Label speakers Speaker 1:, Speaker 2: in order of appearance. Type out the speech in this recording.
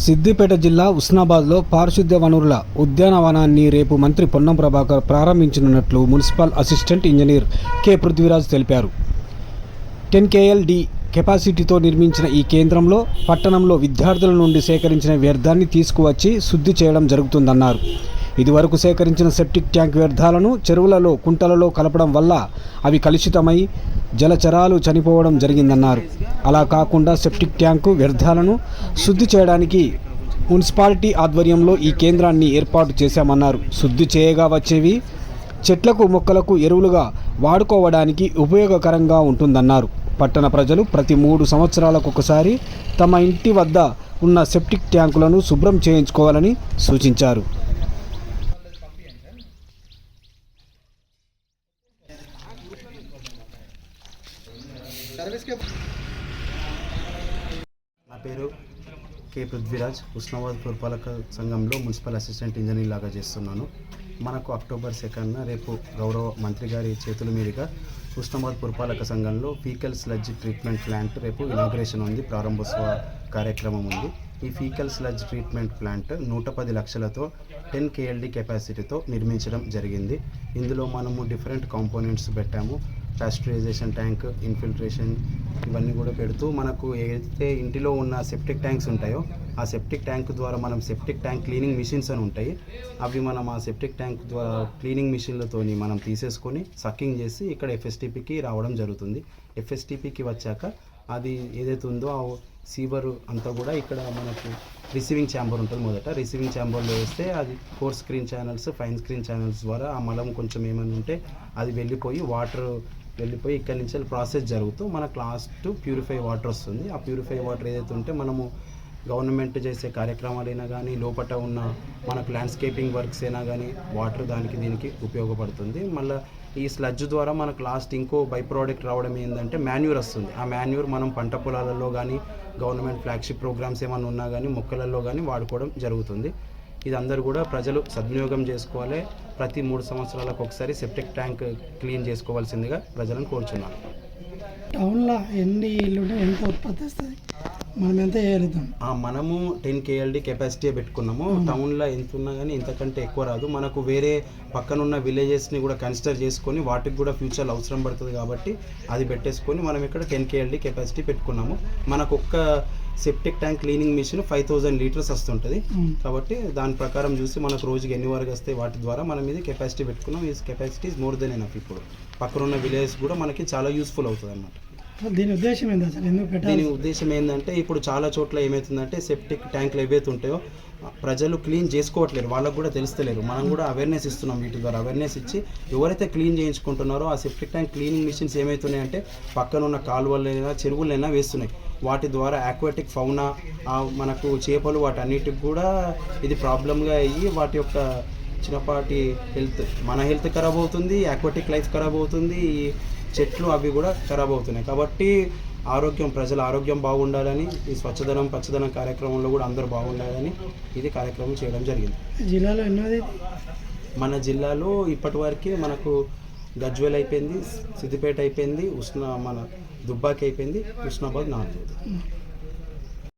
Speaker 1: సిద్దిపేట జిల్లా ఉస్నాబాద్లో పారిశుద్ధ్య వనరుల ఉద్యానవనాన్ని రేపు మంత్రి Ponnam Prabhakar ప్రారంభించనున్నట్లు municipal assistant engineer K Prithviraj తెలిపారు. టెన్ కేఎల్డి కెపాసిటీతో నిర్మించిన ఈ కేంద్రంలో పట్టణంలో విద్యార్థుల నుండి సేకరించిన వ్యర్థాన్ని తీసుకువచ్చి శుద్ధి చేయడం జరుగుతుందన్నారు. ఇదివరకు సేకరించిన సెప్టిక్ ట్యాంక్ వ్యర్థాలను చెరువులలో కుంటలలో కలపడం వల్ల అవి కలుషితమై జలచరాలు చనిపోవడం జరిగిందన్నారు. అలా కాకుండా సెప్టిక్ ట్యాంకు వ్యర్థాలను శుద్ధి చేయడానికి మున్సిపాలిటీ ఆధ్వర్యంలో ఈ కేంద్రాన్ని ఏర్పాటు చేశామన్నారు. శుద్ధి చేయగా వచ్చేవి చెట్లకు మొక్కలకు ఎరువులుగా వాడుకోవడానికి ఉపయోగకరంగా ఉంటుందన్నారు. పట్టణ ప్రజలు ప్రతి మూడు సంవత్సరాలకు ఒకసారి తమ ఇంటి వద్ద ఉన్న సెప్టిక్ ట్యాంకులను శుభ్రం చేయించుకోవాలని సూచించారు.
Speaker 2: నా పేరు కే పృథ్వీరాజ్ ఉస్నాబాద్ పురపాలక సంఘంలో మున్సిపల్ అసిస్టెంట్ ఇంజనీర్ లాగా చేస్తున్నాను. మనకు అక్టోబర్ సెకండ్న రేపు గౌరవ మంత్రి గారి చేతుల మీదుగా ఉస్నాబాద్ పురపాలక సంఘంలో ఫీకల్ స్లజ్ ట్రీట్మెంట్ ప్లాంట్ రేపు ఇనాగ్రేషన్ ఉంది ప్రారంభోత్సవ కార్యక్రమం ఉంది. ఈ ఫీకల్ స్లజ్ ట్రీట్మెంట్ ప్లాంట్ నూట పది లక్షలతో టెన్ కేఎల్డి కెపాసిటీతో నిర్మించడం జరిగింది. ఇందులో మనము డిఫరెంట్ కాంపోనెంట్స్ పెట్టాము. పాస్టరైజేషన్ ట్యాంక్ ఇన్ఫిల్ట్రేషన్ ఇవన్నీ కూడా పెడుతూ మనకు ఏదైతే ఇంటిలో ఉన్న సెప్టిక్ ట్యాంక్స్ ఉంటాయో ఆ సెప్టిక్ ట్యాంక్ ద్వారా మనం సెప్టిక్ ట్యాంక్ క్లీనింగ్ మిషన్స్ అని ఉంటాయి. అవి మనం ఆ సెప్టిక్ ట్యాంక్ ద్వారా క్లీనింగ్ మిషన్లతో మనం తీసేసుకొని సక్కింగ్ చేసి ఇక్కడ ఎఫ్ఎస్టీపీకి రావడం జరుగుతుంది. ఎఫ్ఎస్టీపీకి వచ్చాక అది ఏదైతే ఉందో ఆ సీవర్ అంతా కూడా ఇక్కడ మనకు రిసీవింగ్ ఛాంబర్ ఉంటుంది మొదట. రిసీవింగ్ ఛాంబర్లో వేస్తే అది four screen channels fine screen channels ద్వారా ఆ మలం కొంచెం ఏమైనా ఉంటే అది వెళ్ళిపోయి వాటర్ వెళ్ళిపోయి ఇక్కడి నుంచి ప్రాసెస్ జరుగుతూ మనకు లాస్ట్ ప్యూరిఫై వాటర్ వస్తుంది. ఆ ప్యూరిఫై వాటర్ ఏదైతే ఉంటే మనము గవర్నమెంట్ చేసే కార్యక్రమాలైనా కానీ లోపల ఉన్న మనకు ల్యాండ్స్కేపింగ్ వర్క్స్ అయినా కానీ వాటర్ దానికి దీనికి ఉపయోగపడుతుంది. మళ్ళీ ఈ స్లడ్జ్ ద్వారా మనకు లాస్ట్ ఇంకో బై ప్రోడక్ట్ రావడం ఏంటంటే మాన్యూర్ వస్తుంది. ఆ మాన్యూర్ మనం పంట పొలాలలో కానీ గవర్నమెంట్ ఫ్లాగ్షిప్ ప్రోగ్రామ్స్ ఏమైనా ఉన్నా కానీ మొక్కలలో కానీ వాడుకోవడం జరుగుతుంది. ఇది అందరూ కూడా ప్రజలు సద్వినియోగం చేసుకోవాలి. ప్రతి మూడు సంవత్సరాలకు ఒకసారి సెప్టిక్ ట్యాంక్ క్లీన్ చేసుకోవాల్సిందిగా ప్రజలను కోరుచున్నాను.
Speaker 3: టౌన్లో ఎన్ని ఇల్లు ఎంత ఉత్పత్తి వస్తుంది? మనం ఎంత చేయగలుగుతాం
Speaker 2: ఆ, మనము టెన్ కేఎల్డి కెపాసిటీ పెట్టుకున్నాము. టౌన్లో ఎంత ఉన్నా కానీ ఇంతకంటే ఎక్కువ రాదు. మనకు వేరే పక్కనున్న విలేజెస్ని కూడా కన్సిడర్ చేసుకొని వాటికి కూడా ఫ్యూచర్లో అవసరం పడుతుంది కాబట్టి అది పెట్టేసుకొని మనం ఇక్కడ టెన్ కేఎల్డి కెపాసిటీ పెట్టుకున్నాము. మనకు ఒక్క septic tank cleaning machine five thousand litres వస్తుంటుంది. కాబట్టి దాని ప్రకారం చూసి మనకు రోజుకి ఎన్ని వరకు వస్తాయి వాటి ద్వారా మనం ఇది కెపాసిటీ పెట్టుకున్నాం. ఈ కెపాసిటీ మోర్ దెన్ ఎనఫ్ ఇప్పుడు. పక్కనున్న విలేజెస్ కూడా మనకి చాలా యూస్ఫుల్ అవుతుంది అన్నమాట
Speaker 3: దీని ఉద్దేశం ఏంది అసలు? ఎందుకు
Speaker 2: దీని ఉద్దేశం ఏంటంటే ఇప్పుడు చాలా చోట్ల ఏమవుతుందంటే సెప్టిక్ ట్యాంకులు ఏవైతే ఉంటాయో ప్రజలు క్లీన్ చేసుకోవట్లేరు. వాళ్ళకు కూడా తెలుస్తలేరు మనం కూడా అవేర్నెస్ ఇస్తున్నాం వీటి ద్వారా. అవేర్నెస్ ఇచ్చి ఎవరైతే క్లీన్ చేయించుకుంటున్నారో ఆ సెప్టిక్ ట్యాంక్ క్లీనింగ్ మిషన్స్ ఏమవుతున్నాయంటే పక్కన ఉన్న కాలువలైనా చెరువులైనా వేస్తున్నాయి. వాటి ద్వారా ఆక్వాటిక్ ఫౌనా మనకు చేపలు వాటన్నిటికి కూడా ఇది ప్రాబ్లంగా అయ్యి వాటి యొక్క చిన్నపాటి హెల్త్ మన హెల్త్ ఖరాబ్ అవుతుంది ఆక్వాటిక్ లైఫ్ ఖరాబ్ అవుతుంది ఈ చెట్లు అవి కూడా ఖరాబ్ అవుతున్నాయి. కాబట్టి ఆరోగ్యం ప్రజల ఆరోగ్యం బాగుండాలని ఈ స్వచ్ఛదనం పచ్చదనం కార్యక్రమంలో కూడా అందరూ బాగుండాలని ఇది కార్యక్రమం చేయడం జరిగింది.
Speaker 3: జిల్లాలో ఎన్నోది?
Speaker 2: మన జిల్లాలో ఇప్పటి వరకు మనకు గజ్వేల్ అయిపోయింది సిద్దిపేట అయిపోయింది ఉస్నా మన దుబ్బాకి అయిపోయింది ఉస్నాబాద్ నాలుగు